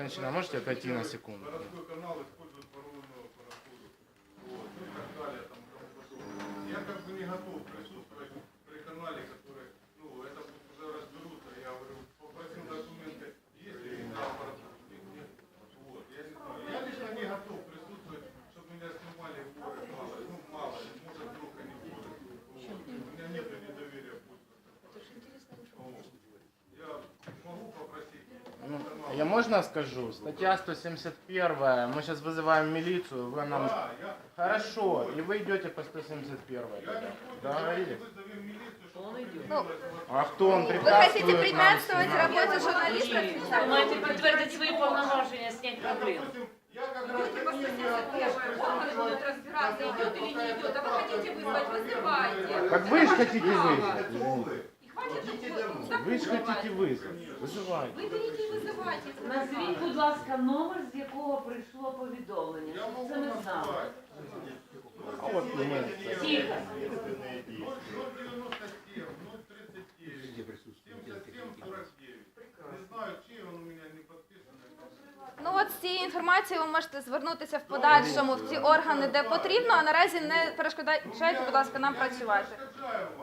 Женщина, можете отойти на секунду? Городской канал использует воронную я можно скажу? Статья 171. Мы сейчас вызываем милицию, вы нам... Да, я Хорошо, и вы идете по 171 Я тогда. не против, Договорились? давайте вызовем милицию, чтобы Он идет. прекратила А кто он Вы хотите препятствует нам препятствовать снимать? работе журналистов? Ви маєте підтвердити свої повноваження, зняти Я, проблему. допустим, я как Люди по гражданин не готов 171 органы будут присутствовать. разбираться, идет или не идет. А вы хотите вызвать, вызывайте. Так вы же хотите право. вызвать. И хватит тут Вы же хотите вызвать. Вызывайте. Вы берите и вызывайте. Назвіть, будь ласка, номер, з якого прийшло повідомлення. Я щоб могу Це ми знали. назвать. А вот мы. Тихо. 097, 037, 77, 49. Не знаю, чей он у меня не подписанный. Ну от з цією інформацією ви можете звернутися в подальшому в ті органи, де потрібно, а наразі не перешкоджайте, будь ласка, нам працювати. перешкоджаю вам,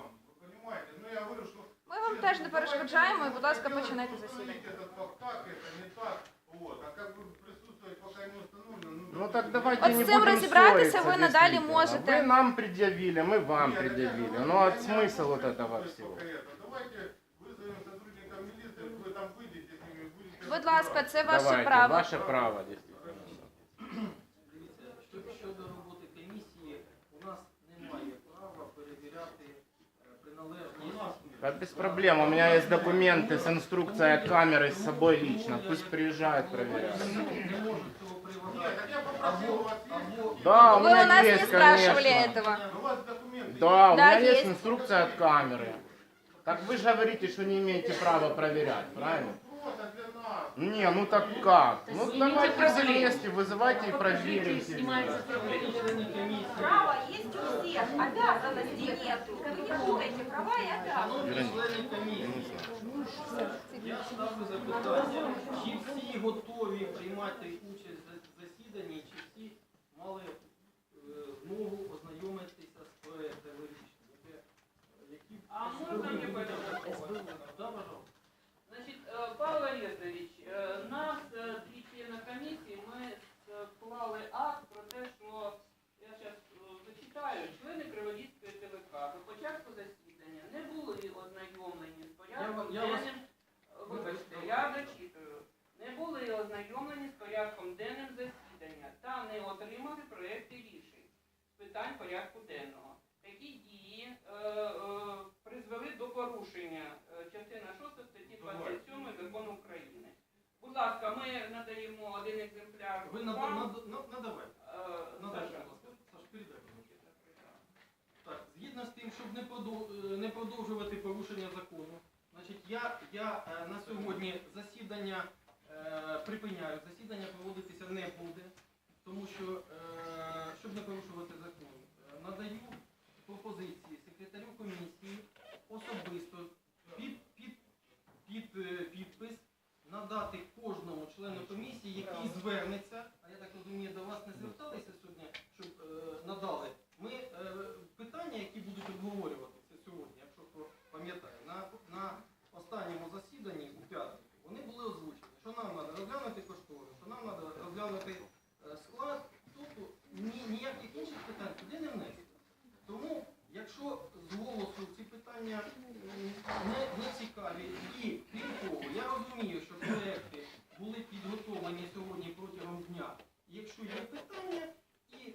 теж не перешкоджаємо і, будь ласка, починайте засідання. Этот факт так, это не так. Вот. А как бы присутствовать пока не установлено, ну, Ну так давайте От не з цим будем розібратися ссориться, ви надалі действительно. можете. Вы нам предъявили, мы вам предъявили. Ну а смысл вот этого Давайте всего? пока это. Давайте вызовем сотрудника милиции, вы там выйдете с ними, будете... Будь ласка, це ваше Давайте, право. ваше право, действительно. Да без проблем, у меня есть документы с инструкцией камеры с собой лично. Пусть приезжают, проверяют. Не можуть цього приводити. Нет, так я попросил у вас есть? Да, у Вы меня у нас не есть, спрашивали конечно. этого. У вас документы Да, у Да, меня есть есть. инструкция от камеры. Так вы же говорите, что не имеете права проверять, правильно? Просто для нас. Не, ну так как? Да Ну снимите давайте проблему. вместе, вызывайте и Покажите, проверим. знімається проблема. Члени комісії. Право есть у всех, обязанностей нету. Вы не путайте права и обязанности. Шановні члени комісії, я ставлю запитання, чи всі готові приймати участь в питань порядку денного. Такі дії е, е, призвели до порушення е, частина 6 статті 27 закону України. Будь ласка, ми надаємо один екземпляр. Ви нада- вам. нада- на- надавайте. Е, Надайте, Саша. будь ласка. Саш, передай. Так, згідно з тим, щоб не, подов- е, не продовжувати порушення закону, значить, я, я е, на сьогодні засідання е, припиняю, засідання проводитися не буде, тому що, е, щоб не порушувати закон, е, надаю пропозиції секретарю комісії особисто під, під, під е, підпис надати кожному члену комісії, який звернеться, а я так розумію, до вас не зверталися сьогодні, щоб е, надали. Ми е, питання, які будуть обговорюватися сьогодні, якщо хто пам'ятає, на, останньому засіданні у п'ятницю, вони були озвучені, що нам треба розглянути кошторис, що нам треба розглянути е, склад, тобто ні, ніяких інших питань туди не внести. Тому, якщо з голосу ці питання не цікаві, і крім того, я розумію, що проекти були підготовлені сьогодні протягом дня. Якщо є питання, і е,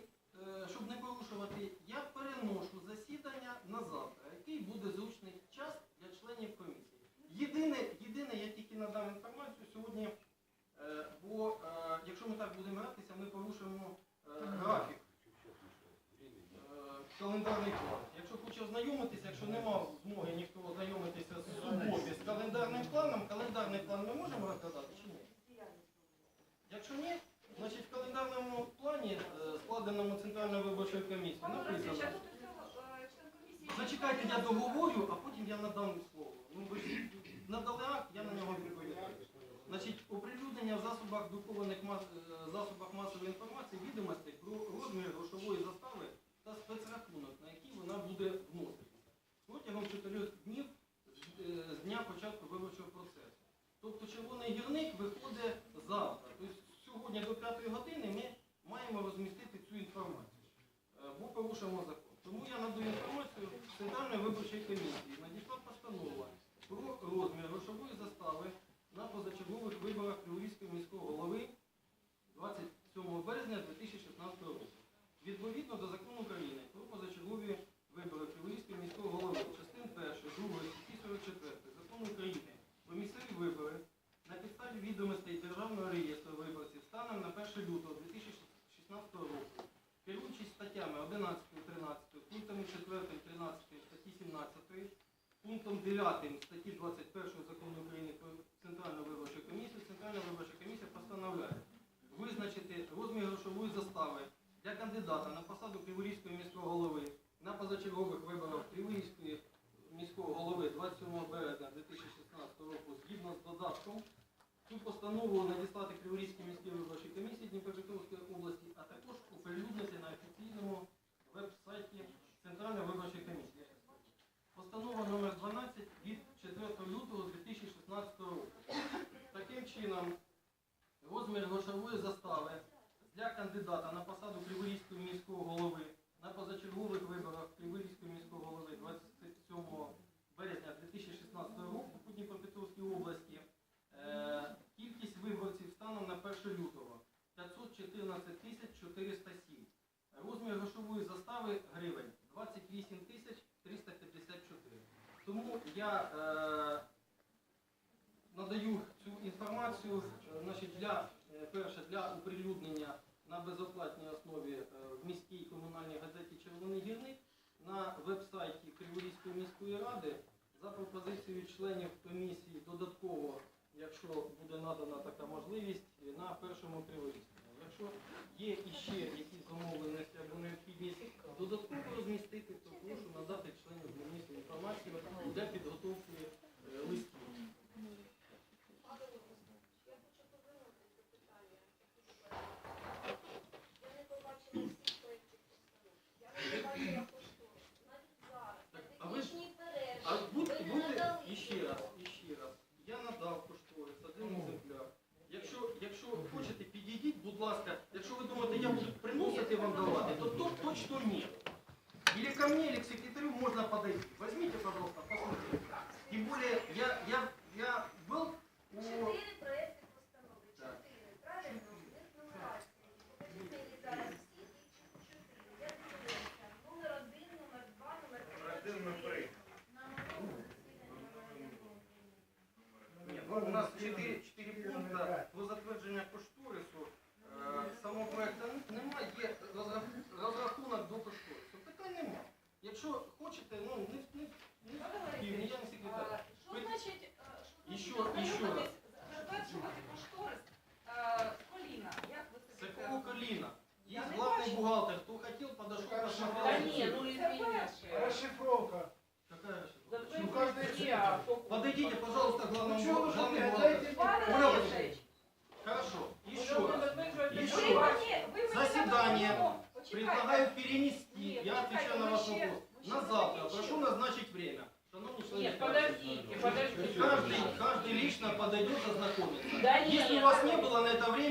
щоб не порушувати, я переношу засідання на завтра, який буде зручний час для членів комісії. Єдине, єдине, я тільки надам інформацію сьогодні, е, бо е, якщо ми так будемо гратися, ми порушимо е, графік. Е, Календарний план. Якщо хоче ознайомитися, якщо нема змоги ніхто ознайомитися з суботи з календарним планом, календарний план ми можемо розглядати чи ні? Якщо ні, значить в календарному плані, е, складеному Центральною виборчою комісією, а написано. член комиссии... Зачекайте, я договорю, а потім я надам слово. Ну ви ж надали акт, я на нього відповідаю. Значить, оприлюднення в засобах засобах друкованих мас... е, засобах масової інформації відомостей про розмір грошової застави та спецрахунок, на який вона буде вноситися протягом 4 днів з, е, з дня початку виборчого процесу. Тобто червоний гірник виходить завтра. Тобто сьогодні до 5 години ми маємо розмістити цю інформацію, е, бо порушимо закон. Тому я надаю інформацію Центральної виборчої комісії. Надійшла постанова про розмір грошової застави на позачергових виборах Криворізького міського голови 27 березня 2016 року. Відповідно до закону України про позачергові вибори Криворізького міського голови, частин 1, 2, статті 44 закону України про місцеві вибори на підставі відомостей Державного реєстру виборців станом на 1 лютого 2016 року, керуючись статтями 11, 13, пунктами 4, 13 статті 17, пунктом 9 статті 21 закону України про Центральну виборчу комісію, Центральна виборча комісія постановляє визначити розмір грошової застави для кандидата на посаду Криворізького міського голови на позачергових виборах Криворізької міського голови 27 березня 2016 року згідно з додатком цю постанову надіслати Криворізькій міській виборчій комісії Дніпропетровської області, а також оприлюднити на офіційному веб-сайті Центральної виборчої комісії. Постанова номер 12 від 4 лютого 2016 року. Таким чином, розмір грошової застави для кандидата на посаду Криворізького міського голови на позачергових виборах Криворізького міського голови 27 березня 2016 року у Дніпропетровській області е, кількість виборців станом на 1 лютого 514 тисяч 407. Розмір грошової застави гривень 28 тисяч 354. Тому я е, надаю інформацію значить, для, е, перше, для оприлюднення на безоплатній основі е, в міській комунальній газеті Червоний гірник на веб-сайті Криворізької міської ради за пропозицією членів комісії додатково, якщо буде надана така можливість, на першому Криворізькому. Якщо є іще якісь замовленості то, то точно ні. Или ко мне, или к секретарю можно подойти. Возьмите, пожалуйста, посмотрите. Тем более, я, я, я был у... Чотири проекти постанови. Так. Чотири. Правильно? В них нумерація. Покажіть мені подождите, подождите. Каждый, каждый лично подойдет, ознакомится. Да нет, Если у вас не подождите. было на это время,